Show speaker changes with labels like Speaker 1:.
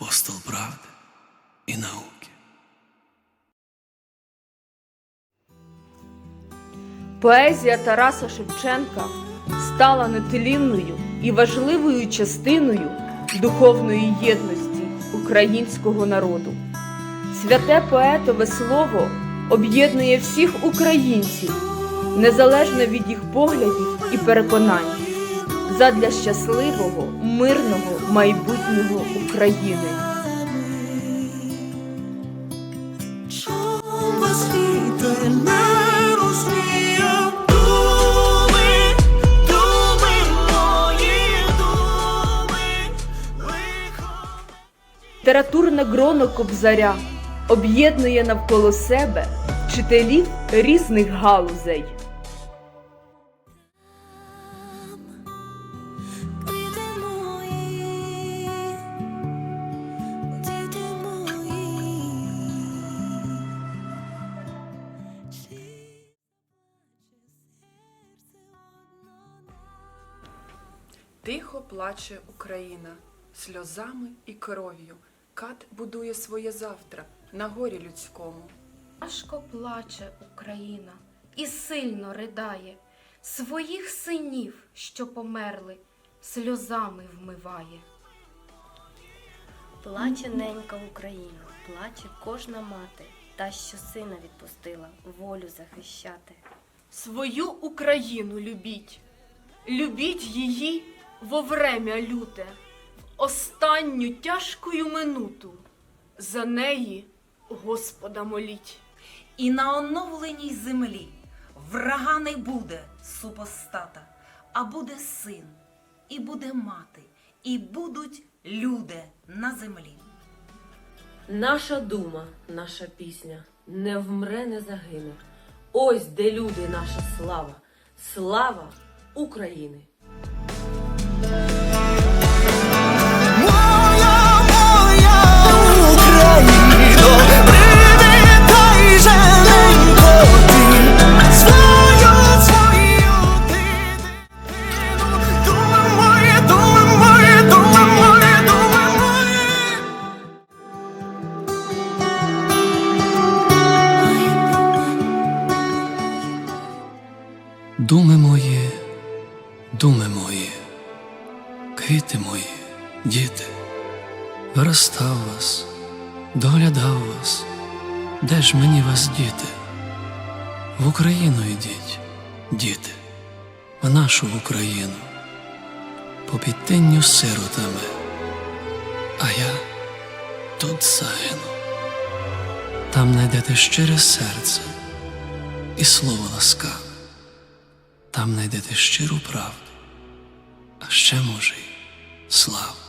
Speaker 1: апостол правди і науки.
Speaker 2: Поезія Тараса Шевченка стала нетлінною і важливою частиною духовної єдності українського народу. Святе поетове слово об'єднує всіх українців, незалежно від їх поглядів і переконань, задля щасливого, мирного майбутнього України. Літературне гроно Кобзаря об'єднує навколо себе вчителів різних галузей.
Speaker 3: Тихо плаче Україна, сльозами і кров'ю. Кат будує своє завтра на горі людському.
Speaker 4: Важко плаче Україна і сильно ридає, своїх синів, що померли, сльозами вмиває.
Speaker 5: Плаче ненька Україна, плаче кожна мати, та, що сина відпустила волю захищати.
Speaker 6: Свою Україну любіть, любіть її во врем'я люте, в останню тяжкою минуту. За неї Господа моліть.
Speaker 7: І на оновленій землі врага не буде супостата, а буде син, і буде мати, і будуть люди на землі.
Speaker 8: Наша дума, наша пісня не вмре, не загине. Ось де люди, наша слава, слава України.
Speaker 9: Думи мої, думи мої,
Speaker 1: квіти мої, діти, виростав вас, доглядав вас, де ж мені вас діти? В Україну йдіть, діти, в нашу Україну, по підтинню сиротами, а я тут загину. Там знайдете щире серце і слово ласкаве. Там знайдете щиру правду, а ще може й slow.